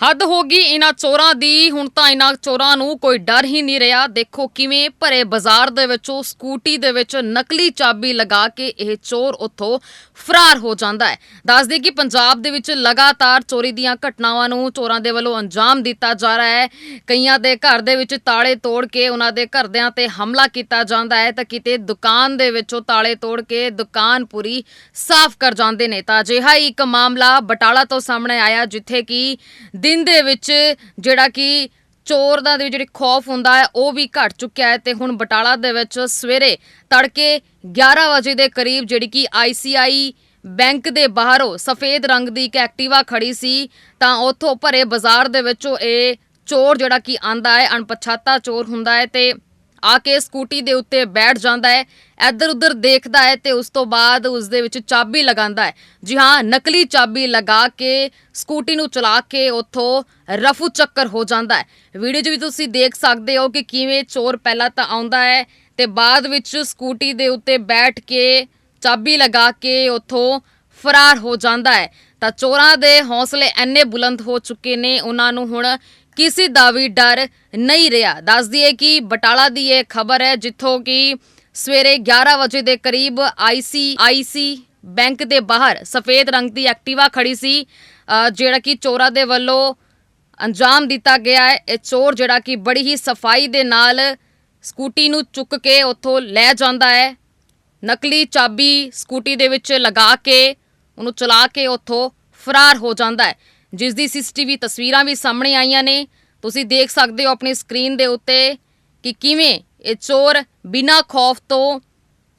ਹੱਦ ਹੋ ਗਈ ਇਹਨਾਂ ਚੋਰਾਂ ਦੀ। ਹੁਣ ਤਾਂ ਇਹਨਾਂ ਚੋਰਾਂ ਨੂੰ ਕੋਈ ਡਰ ਹੀ ਨਹੀਂ ਰਿਹਾ। ਦੇਖੋ ਕਿਵੇਂ ਭਰੇ ਬਾਜ਼ਾਰ ਦੇ ਵਿੱਚੋਂ ਸਕੂਟੀ ਦੇ ਵਿੱਚ ਨਕਲੀ ਚਾਬੀ ਲਗਾ ਕੇ ਇਹ ਚੋਰ ਉੱਥੋਂ ਫਰਾਰ ਹੋ ਜਾਂਦਾ ਹੈ। ਦੱਸਦੇ ਕਿ ਪੰਜਾਬ ਦੇ ਵਿੱਚ ਲਗਾਤਾਰ ਚੋਰੀ ਦੀਆਂ ਘਟਨਾਵਾਂ ਨੂੰ ਚੋਰਾਂ ਦੇ ਵੱਲੋਂ ਅੰਜਾਮ ਦਿੱਤਾ ਜਾ ਰਿਹਾ ਹੈ। ਕਈਆਂ ਦੇ ਘਰ ਦੇ ਵਿੱਚ ਤਾਲੇ ਤੋੜ ਕੇ ਉਹਨਾਂ ਦੇ ਘਰਦਿਆਂ ਤੇ ਹਮਲਾ ਕੀਤਾ ਜਾਂਦਾ ਹੈ ਤਾਂ ਕਿਤੇ ਦੁਕਾਨ ਦੇ ਵਿੱਚੋਂ ਤਾਲੇ ਤੋੜ ਕੇ ਦੁਕਾਨ ਪੂਰੀ ਸਾਫ਼ ਕਰ ਜਾਂਦੇ ਨੇ। ਤਾਂ ਅਜਿਹਾ ਹੀ ਇੱਕ ਮਾਮਲਾ ਬਟਾਲਾ ਤੋਂ ਸਾਹਮਣੇ ਆਇਆ, ਜਿੱਥੇ ਕਿ ਦਿਨ ਦੇ ਵਿੱਚ ਜਿਹੜਾ ਕਿ ਚੋਰ ਦਾ ਦੇ ਜਿਹੜੀ ਖੌਫ ਹੁੰਦਾ ਹੈ, ਉਹ ਵੀ ਘਟ ਚੁੱਕਿਆ ਹੈ ਤੇ ਹੁਣ ਬਟਾਲਾ ਦੇ ਵਿੱਚ ਸਵੇਰੇ ਤੜਕੇ 11 ਵਜੇ ਦੇ ਕਰੀਬ ਜਿਹੜੀ ਕਿ ਆਈਸੀਆਈ ਬੈਂਕ ਦੇ ਬਾਹਰੋਂ ਸਫੇਦ ਰੰਗ ਦੀ ਇੱਕ ਐਕਟਿਵਾ ਖੜੀ ਸੀ, ਤਾਂ ਉੱਥੋਂ ਭਰੇ ਬਾਜ਼ਾਰ ਦੇ ਵਿੱਚੋਂ ਇਹ ਚੋਰ ਜਿਹੜਾ ਕਿ ਆਂਦਾ ਹੈ, ਅਣਪਛਾਤਾ ਚੋਰ ਹੁੰਦਾ ਹੈ ਤੇ ਆ ਕੇ ਸਕੂਟੀ ਦੇ ਉੱਤੇ ਬੈਠ ਜਾਂਦਾ ਹੈ ਇੱਧਰ ਉੱਧਰ ਦੇਖਦਾ ਹੈ ਤੇ ਉਸ ਤੋਂ ਬਾਅਦ ਉਸ ਦੇ ਵਿੱਚ ਚਾਬੀ ਲਗਾਉਂਦਾ ਹੈ। ਜੀ ਹਾਂ, ਨਕਲੀ ਚਾਬੀ ਲਗਾ ਕੇ, ਸਕੂਟੀ ਨੂੰ ਚਲਾ ਕੇ ਉੱਥੋਂ ਰਫੂ ਚੱਕਰ ਹੋ ਜਾਂਦਾ ਹੈ। ਵੀਡੀਓ 'ਚ ਵੀ ਤੁਸੀਂ ਦੇਖ ਸਕਦੇ ਹੋ ਕਿ ਕਿਵੇਂ ਚੋਰ ਪਹਿਲਾਂ ਤਾਂ ਆਉਂਦਾ ਹੈ ਤੇ ਬਾਅਦ ਵਿੱਚ ਸਕੂਟੀ ਦੇ ਉੱਤੇ ਬੈਠ ਕੇ ਚਾਬੀ ਲਗਾ ਕੇ ਉੱਥੋਂ ਫਰਾਰ ਹੋ ਜਾਂਦਾ ਹੈ। ਤਾਂ ਚੋਰਾਂ ਦੇ ਹੌਸਲੇ ਐਨੇ ਬੁਲੰਦ ਹੋ ਚੁੱਕੇ ਨੇ, ਉਹਨਾਂ ਨੂੰ ਹੁਣ ਕਿਸੇ ਦਾ ਵੀ ਡਰ ਨਹੀਂ ਰਿਹਾ। ਦੱਸ ਦਈਏ ਕਿ ਬਟਾਲਾ ਦੀ ਇਹ ਖਬਰ ਹੈ, ਜਿੱਥੋਂ ਕਿ ਸਵੇਰੇ 11 ਵਜੇ ਦੇ ਕਰੀਬ ਆਈਸੀਆਈਸੀ ਬੈਂਕ ਦੇ ਬਾਹਰ ਸਫੇਦ ਰੰਗ ਦੀ ਐਕਟਿਵਾ ਖੜੀ ਸੀ ਜਿਹੜਾ ਕਿ ਚੋਰਾਂ ਦੇ ਵੱਲੋਂ ਅੰਜਾਮ ਦਿੱਤਾ ਗਿਆ ਹੈ। ਇਹ ਚੋਰ ਜਿਹੜਾ ਕਿ ਬੜੀ ਹੀ ਸਫ਼ਾਈ ਦੇ ਨਾਲ ਸਕੂਟੀ ਨੂੰ ਚੁੱਕ ਕੇ ਉੱਥੋਂ ਲੈ ਜਾਂਦਾ ਹੈ। ਨਕਲੀ ਚਾਬੀ ਸਕੂਟੀ ਦੇ ਵਿੱਚ ਲਗਾ ਕੇ, ਉਹਨੂੰ ਚਲਾ ਕੇ ਉੱਥੋਂ ਫਰਾਰ ਹੋ ਜਾਂਦਾ ਹੈ। ਜਿਸ ਦੀ ਸੀਸੀਟੀਵੀ ਤਸਵੀਰਾਂ ਵੀ ਸਾਹਮਣੇ ਆਈਆਂ ਨੇ। ਤੁਸੀਂ ਦੇਖ ਸਕਦੇ ਹੋ ਆਪਣੀ ਸਕਰੀਨ ਦੇ ਉੱਤੇ ਕਿ ਕਿਵੇਂ ਇਹ ਚੋਰ ਬਿਨਾਂ ਖੌਫ ਤੋਂ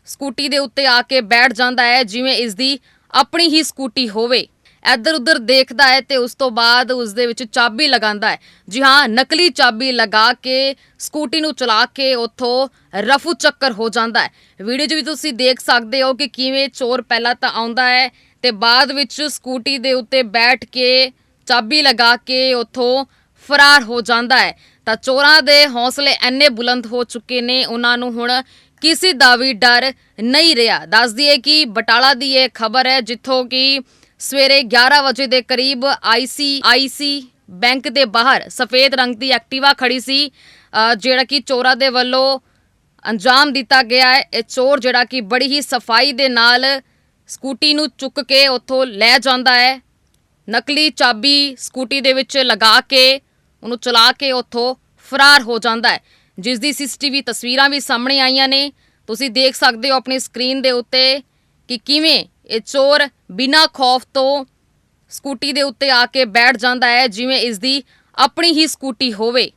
ਸਕੂਟੀ ਦੇ ਉੱਤੇ ਆ ਕੇ ਬੈਠ ਜਾਂਦਾ ਹੈ, ਜਿਵੇਂ ਇਸ ਦੀ ਆਪਣੀ ਹੀ ਸਕੂਟੀ ਹੋਵੇ। ਇੱਧਰ ਉੱਧਰ ਦੇਖਦਾ ਹੈ ਤੇ ਉਸ ਤੋਂ ਬਾਅਦ ਉਸ ਦੇ ਵਿੱਚ ਚਾਬੀ ਲਗਾਉਂਦਾ ਹੈ। ਜੀ ਹਾਂ, ਨਕਲੀ ਚਾਬੀ ਲਗਾ ਕੇ, ਸਕੂਟੀ ਨੂੰ ਚਲਾ ਕੇ ਉੱਥੋਂ ਰਫੂ ਚੱਕਰ ਹੋ ਜਾਂਦਾ ਹੈ। ਵੀਡੀਓ 'ਚ ਵੀ ਤੁਸੀਂ ਦੇਖ ਸਕਦੇ ਹੋ ਕਿ ਕਿਵੇਂ ਚੋਰ ਪਹਿਲਾਂ ਤਾਂ ਆਉਂਦਾ ਹੈ ਤੇ ਬਾਅਦ ਵਿੱਚ ਸਕੂਟੀ ਦੇ ਉੱਤੇ ਬੈਠ ਕੇ ਚਾਬੀ ਲਗਾ ਕੇ ਉੱਥੋਂ ਫਰਾਰ ਹੋ ਜਾਂਦਾ ਹੈ। ਤਾਂ ਚੋਰਾਂ ਦੇ ਹੌਸਲੇ ਇੰਨੇ ਬੁਲੰਦ ਹੋ ਚੁੱਕੇ ਨੇ, ਉਹਨਾਂ ਨੂੰ ਹੁਣ ਕਿਸੇ ਦਾ ਵੀ ਡਰ ਨਹੀਂ ਰਿਹਾ। ਦੱਸ ਦਈਏ ਕਿ ਬਟਾਲਾ ਦੀ ਇਹ ਖਬਰ ਹੈ, ਜਿੱਥੋਂ ਕਿ ਸਵੇਰੇ 11 ਵਜੇ ਦੇ ਕਰੀਬ ਆਈਸੀਆਈਸੀ ਬੈਂਕ ਦੇ ਬਾਹਰ ਸਫੇਦ ਰੰਗ ਦੀ ਐਕਟਿਵਾ ਖੜੀ ਸੀ ਜਿਹੜਾ ਕਿ ਚੋਰਾਂ ਦੇ ਵੱਲੋਂ ਅੰਜਾਮ ਦਿੱਤਾ ਗਿਆ ਹੈ। ਇਹ ਚੋਰ ਜਿਹੜਾ ਕਿ ਬੜੀ ਹੀ ਸਫ਼ਾਈ ਦੇ ਨਾਲ ਸਕੂਟੀ ਨੂੰ ਚੁੱਕ ਕੇ ਉੱਥੋਂ ਲੈ ਜਾਂਦਾ ਹੈ। ਨਕਲੀ ਚਾਬੀ ਸਕੂਟੀ ਦੇ ਵਿੱਚ ਲਗਾ ਕੇ, ਉਹਨੂੰ ਚਲਾ ਕੇ ਉੱਥੋਂ ਫਰਾਰ ਹੋ ਜਾਂਦਾ ਹੈ। ਜਿਸ ਦੀ ਸੀਸੀਟੀਵੀ ਤਸਵੀਰਾਂ ਵੀ ਸਾਹਮਣੇ ਆਈਆਂ ਨੇ। ਤੁਸੀਂ ਦੇਖ ਸਕਦੇ ਹੋ ਆਪਣੀ ਸਕਰੀਨ ਦੇ ਉੱਤੇ ਕਿ ਕਿਵੇਂ ਇਹ ਚੋਰ ਬਿਨਾਂ ਖੌਫ ਤੋਂ ਸਕੂਟੀ ਦੇ ਉੱਤੇ ਆ ਕੇ ਬੈਠ ਜਾਂਦਾ ਹੈ, ਜਿਵੇਂ ਇਸ ਦੀ ਆਪਣੀ ਹੀ ਸਕੂਟੀ ਹੋਵੇ।